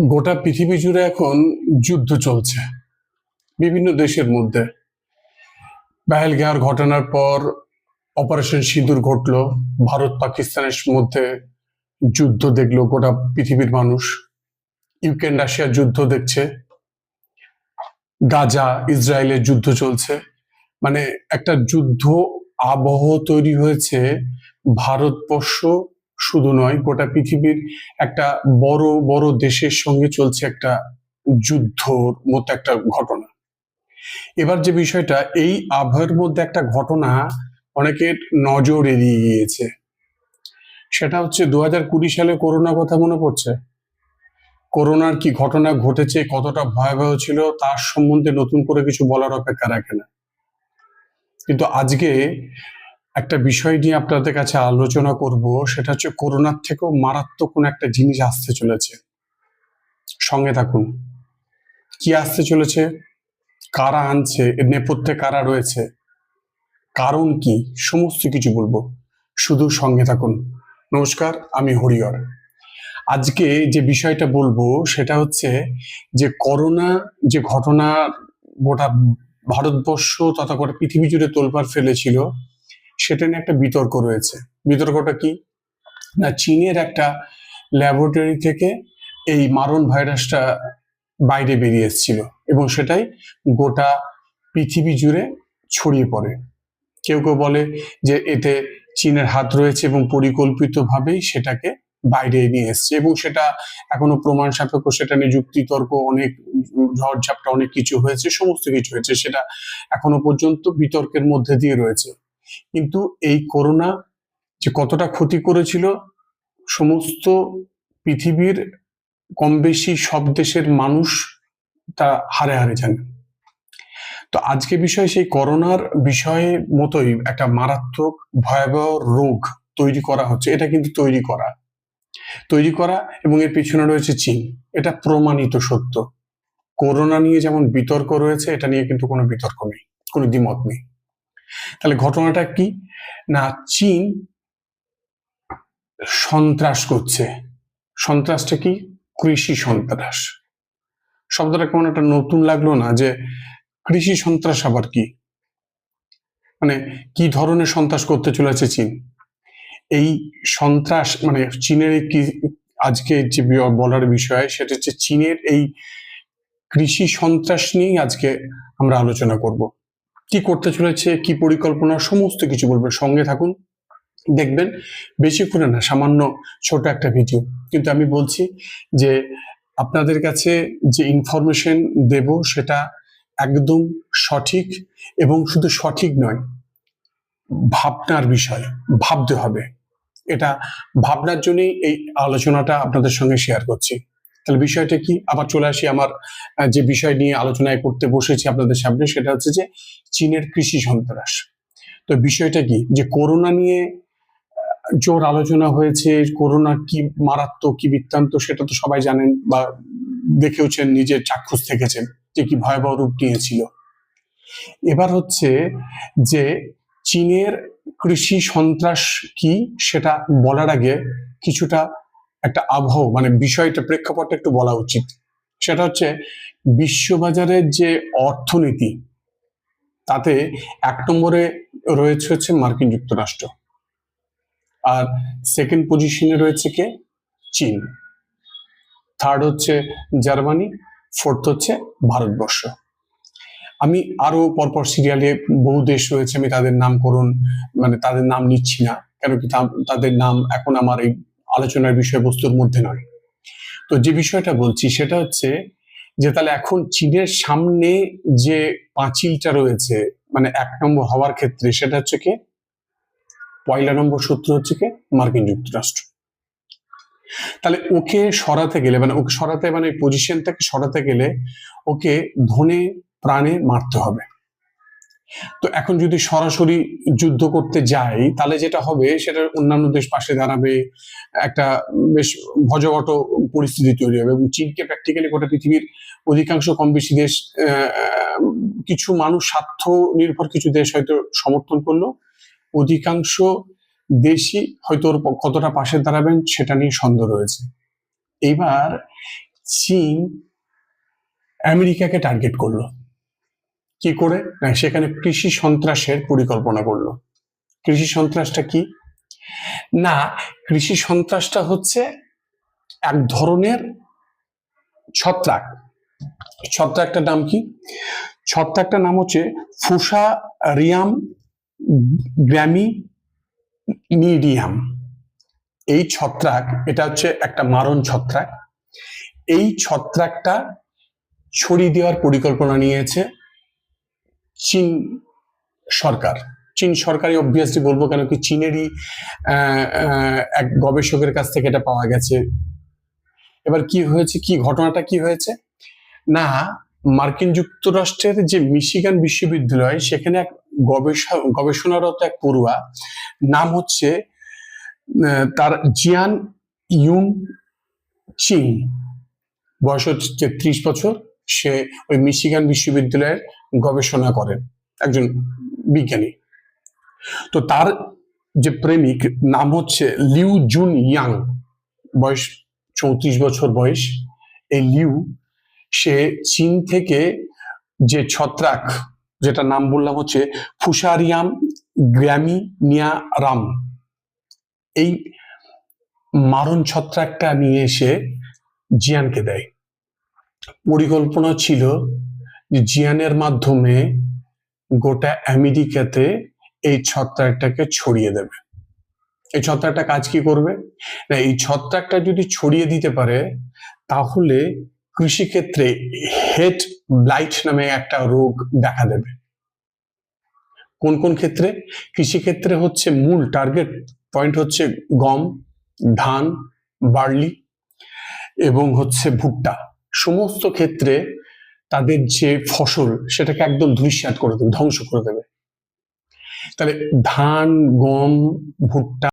গোটা পৃথিবী জুড়ে এখন যুদ্ধ চলছে। বিভিন্ন দেশের মধ্যে। পেহেলগাঁওর ঘটনার পর অপারেশন সিঁদুর ঘটলো। ভারত পাকিস্তানের মধ্যে যুদ্ধ দেখল গোটা পৃথিবীর মানুষ। ইউক্রেন, রাশিয়ার যুদ্ধ দেখছে। গাজা, ইসরায়েলের যুদ্ধ চলছে। মানে একটা যুদ্ধ আবহ তৈরি হয়েছে। ভারতবর্ষ শুধু নয়, গোটা পৃথিবীর একটা বড় বড় দেশের সঙ্গে চলছে একটা যুদ্ধর মতো একটা ঘটনা। এবার যে বিষয়টা, এই আবহের মধ্যে একটা ঘটনা অনেকের নজর এড়িয়ে গিয়েছে। সেটা হচ্ছে দু কুড়ি সালে করোনা কথা মনে পড়ছে? করোনার কি ঘটনা ঘটেছে, কতটা ভয়াবহ ছিল, তার সম্বন্ধে নতুন করে কিছু বলার অপেক্ষা রাখে না। কিন্তু আজকে একটা বিষয় নিয়ে আপনাদের কাছে আলোচনা করব, সেটা হচ্ছে করোনার থেকেও মারাত্মক কোন একটা জিনিস আসতে চলেছে। সঙ্গে থাকুন। কি আসতে চলেছে? কারা আনছে? এর নেপথ্যে কারা রয়েছে? কারণ কি? সমস্ত কিছু বলব। শুধু সঙ্গে থাকুন। নমস্কার, আমি হরিহর। আজকে যে বিষয়টা বলব, সেটা হচ্ছে যে করোনা যে ঘটনা গোটা ভারতবর্ষ তথা গোটা পৃথিবী জুড়ে তোলপাড় ফেলেছিল সেটা নিয়ে একটা বিতর্ক রয়েছে। বিতর্কটা কি? না, চীনের একটা ল্যাবরেটরি থেকে এই মারণ ভাইরাসটা বাইরে বেরিয়ে এসেছিল এবং সেটাই গোটা পৃথিবী জুড়ে ছড়িয়ে পড়ে। কেউ কেউ বলে যে এতে চীনের হাত রয়েছে এবং পরিকল্পিতভাবেই সেটাকে বাইরে নিয়ে এসছে এবং সেটা এখনও প্রমাণ সাপেক্ষ, সেটা নিয়ে যুক্তিতর্ক, অনেক ঝড়ঝাপটা, অনেক কিছু হয়েছে, সমস্ত কিছু হয়েছে, সেটা এখনও পর্যন্ত বিতর্কের মধ্যে দিয়ে রয়েছে। কিন্তু এই করোনা যে কতটা ক্ষতি করেছিল, সমস্ত পৃথিবীর কম বেশি সব দেশের মানুষ তা হারে হারে জানে। তো আজকে বিষয় সেই করোনার বিষয়ে মতোই একটা মারাত্মক ভয়াবহ রোগ তৈরি করা হচ্ছে। এটা কিন্তু তৈরি করা। তৈরি করা এবং এর পিছনে রয়েছে চীন। এটা প্রমাণিত সত্য। করোনা নিয়ে যেমন বিতর্ক রয়েছে, এটা নিয়ে কিন্তু কোনো বিতর্ক নেই, কোনো দ্বিমত নেই। তাহলে ঘটনাটা কি? না, চীন সন্ত্রাস করছে। সন্ত্রাসটা কি? কৃষি সন্ত্রাস। শব্দটা কেমন একটা নতুন লাগল না যে কৃষি সন্ত্রাস আবার কি? মানে কি ধরনের সন্ত্রাস করতে চলেছে চীন? এই সন্ত্রাস মানে চীনের কি আজকে যে বলার বিষয়, সেটা হচ্ছে চীনের এই কৃষি সন্ত্রাস নিয়েই আজকে আমরা আলোচনা করব। কি করতে চলেছে, কি পরিকল্পনা, সমস্ত কিছু বলব সঙ্গে থাকুন, দেখবেন, বেশিক্ষণে না, সামান্য ছোট একটা ভিডিও। কিন্তু আমি বলছি যে, আপনাদের কাছে যে ইনফরমেশন দেব, সেটা একদম সঠিক এবং শুধু সঠিক নয়, ভাবনার বিষয়, ভাবতে হবে। এটা ভাবনার জন্যই এই আলোচনাটা আপনাদের সঙ্গে শেয়ার করছি। তাহলে বিষয়টা কি? আবার চলে আসি আমার যে বিষয় নিয়ে আলোচনায় করতে বসেছি আপনাদের সামনে, সেটা হচ্ছে যে চীনের কৃষি সন্ত্রাস। তো বিষয়টা কি? যে করোনা নিয়ে জোর আলোচনা হয়েছে, করোনা কি মারাত্মক, কি বৃত্তান্ত, সেটা তো সবাই জানেন বা দেখেওছেন, নিজের চাক্ষুষ থেকেছেন যে কি ভয়াবহ রূপ নিয়েছিল। এবার হচ্ছে যে চীনের কৃষি সন্ত্রাস কি, সেটা বলার আগে কিছুটা একটা আবহ মানে বিষয়টা, প্রেক্ষাপটটা একটু বলা উচিত। সেটা হচ্ছে, বিশ্ববাজারের যে অর্থনীতি, তাতে এক নম্বরে রয়েছে হচ্ছে মার্কিন যুক্তরাষ্ট্র। আর সেকেন্ড পজিশনে রয়েছে কে? চীন। থার্ড হচ্ছে জার্মানি। ফোর্থ হচ্ছে ভারতবর্ষ। আমি আরও পরপর সিরিয়ালে বহু দেশ রয়েছে, আমি তাদের নামকরণ মানে তাদের নাম নিচ্ছি না কেন কি তাদের নাম এখন আমার এই আলোচনার বিষয়বস্তুর মধ্যে নয়। তো যে বিষয়টা বলছি সেটা হচ্ছে যে তাহলে এখন চীনের সামনে যে পাঁচিলটা রয়েছে মানে এক নম্বর হওয়ার ক্ষেত্রে সেটা হচ্ছে কে? পয়লা নম্বর সূত্র হচ্ছে কে? মার্কিন যুক্তরাষ্ট্র। তাহলে ওকে সরাতে গেলে মানে ওকে সরাতে মানে পজিশন থেকে সরাতে গেলে ওকে ধনে, প্রাণে মারতে হবে। তো এখন যদি সরাসরি যুদ্ধ করতে যাই, তাহলে যেটা হবে, সেটা অন্যান্য দেশ পাশে দাঁড়াবে, একটা বেশ ভজঘট পরিস্থিতি তৈরি হবে এবং চীনকে প্র্যাকটিক্যালি গোটা পৃথিবীর অধিকাংশ কম বেশি দেশ কিছু মানুষ স্বার্থ নির্ভর কিছু দেশ হয়তো সমর্থন করল। অধিকাংশ দেশই হয়তো ওর কতটা পাশে দাঁড়াবেন, সেটা নিয়ে সন্দেহ রয়েছে। এইবার চীন আমেরিকাকে টার্গেট করল। কি করে? সেখানে কৃষি সন্ত্রাসের পরিকল্পনা করল। কৃষি সন্ত্রাসটা কি? না, কৃষি সন্ত্রাসটা হচ্ছে এক ধরনের ছত্রাক। ছত্রাকটার নাম কি? ছত্রাকটার নাম হচ্ছে ফুসা রিয়াম গ্র্যামি মিডিয়াম। এই ছত্রাক, এটা হচ্ছে একটা মারণ ছত্রাক। এই ছত্রাকটা ছড়িয়ে দেওয়ার পরিকল্পনা নিয়েছে চীন সরকার। চীন সরকারই অবভিয়াসলি বলব কেন কি চীনেরই এক গবেষকের কাছ থেকে এটা পাওয়া গেছে। এবার কি হয়েছে, কি ঘটনাটা কি হয়েছে? না, মার্কিন যুক্তরাষ্ট্রের যে মিশিগান বিশ্ববিদ্যালয়, সেখানে এক গবেষণা গবেষণারত এক পড়ুয়া, নাম হচ্ছে তার জিয়ান ইউন চিং বয়স হচ্ছে বছর। সে ওই মিশিগান বিশ্ববিদ্যালয়ের গবেষণা করেন একজন বিজ্ঞানী। তো তার যে প্রেমিক নাম হচ্ছে লিউ জুন ইয়াং, বয়স চৌত্রিশ বছর বয়স। এই লিউ, সে চীন থেকে যে ছত্রাক, যেটা নাম বললাম হচ্ছে ফুসারিয়াম গ্র্যামি রাম এই মারণ ছত্রাকটা নিয়ে এসে জিয়ানকে দেয়। পরিকল্পনা ছিল জিয়ানের মাধ্যমে গোটা আমেরিকাতে এই ছত্রাকটাকে ছড়িয়ে দেবে। এই ছত্রাকটা কাজ কি করবে? না, এই ছত্রাকটা যদি ছড়িয়ে দিতে পারে, তাহলে কৃষিক্ষেত্রে হেড ব্লাইট নামে একটা রোগ দেখা দেবে। কোন কোন ক্ষেত্রে? কৃষিক্ষেত্রে হচ্ছে মূল টার্গেট পয়েন্ট হচ্ছে গম, ধান, বার্লি এবং হচ্ছে ভুট্টা। সমস্ত ক্ষেত্রে তাদের যে ফসল সেটাকে একদম ধুইসাত করে দেবে, ধ্বংস করে দেবে। তাহলে ধান, গম, ভুট্টা